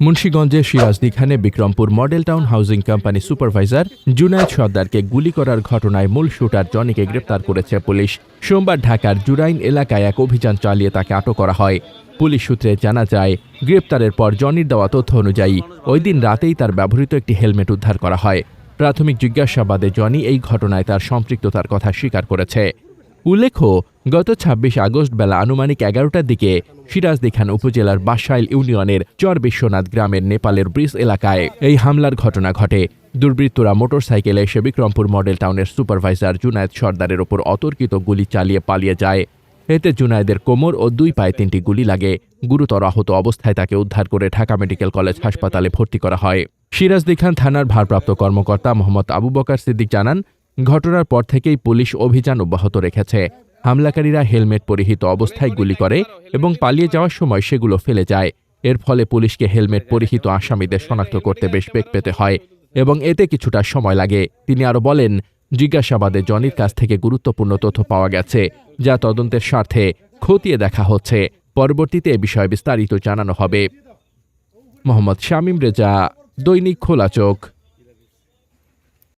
মুন্সীগঞ্জের সিরাজদি খানে Bikrampur model town housing company supervisor Junaid সর্দারকে গুলি করার ঘটনায় মূল শুটার জনিকে গ্রেপ্তার করেছে পুলিশ। সোমবার ঢাকার জুরাইন এলাকায় এক অভিযান চালিয়ে তাকে আটক করা হয়। পুলিশ সূত্রে জানা যায়, গ্রেপ্তারের পর জনির দেওয়া তথ্য অনুযায়ী ওই দিন রাতেই তার ব্যবহৃত একটি হেলমেট উদ্ধার করা হয়। প্রাথমিক জিজ্ঞাসাবাদে জনি এই ঘটনায় তার সম্পৃক্ততার কথা স্বীকার করেছে। উল্লেখ্য, গত ২৬ আগস্ট বেলা আনুমানিক এগারোটার দিকে সিরাজদি খান উপজেলার বাসাইল ইউনিয়নের চর বিশ্বনাথ গ্রামের নেপালের ব্রিজ এলাকায় এই হামলার ঘটনা ঘটে। দুর্বৃত্তরা মোটরসাইকেলে এসে বিক্রমপুর মডেল টাউনের সুপারভাইজার জুনায়েদ সর্দারের ওপর অতর্কিত গুলি চালিয়ে পালিয়ে যায়। এতে জুনায়েদের কোমর ও দুই পায়ে তিনটি গুলি লাগে। গুরুতর আহত অবস্থায় তাকে উদ্ধার করে ঢাকা মেডিকেল কলেজ হাসপাতালে ভর্তি করা হয়। সিরাজদি খান থানার ভারপ্রাপ্ত কর্মকর্তা মোহাম্মদ আবু বকার সিদ্দিক জানান ঘটনার পর থেকেই পুলিশ অভিযান অব্যাহত রেখেছে। হামলাকারীরা হেলমেট পরিহিত অবস্থায় গুলি করে এবং পালিয়ে যাওয়ার সময় সেগুলো ফেলে যায়। এর ফলে পুলিশকে হেলমেট পরিহিত আসামিদের শনাক্ত করতে বেশ বেগ পেতে হয় এবং এতে কিছুটা সময় লাগে। তিনি আরও বলেন, জিজ্ঞাসাবাদে জনির কাছ থেকে গুরুত্বপূর্ণ তথ্য পাওয়া গেছে, যা তদন্তের স্বার্থে খতিয়ে দেখা হচ্ছে। পরবর্তীতে এ বিষয়ে বিস্তারিত জানানো হবে। মোহাম্মদ শামীম রেজা, দৈনিক খোলা চোখ।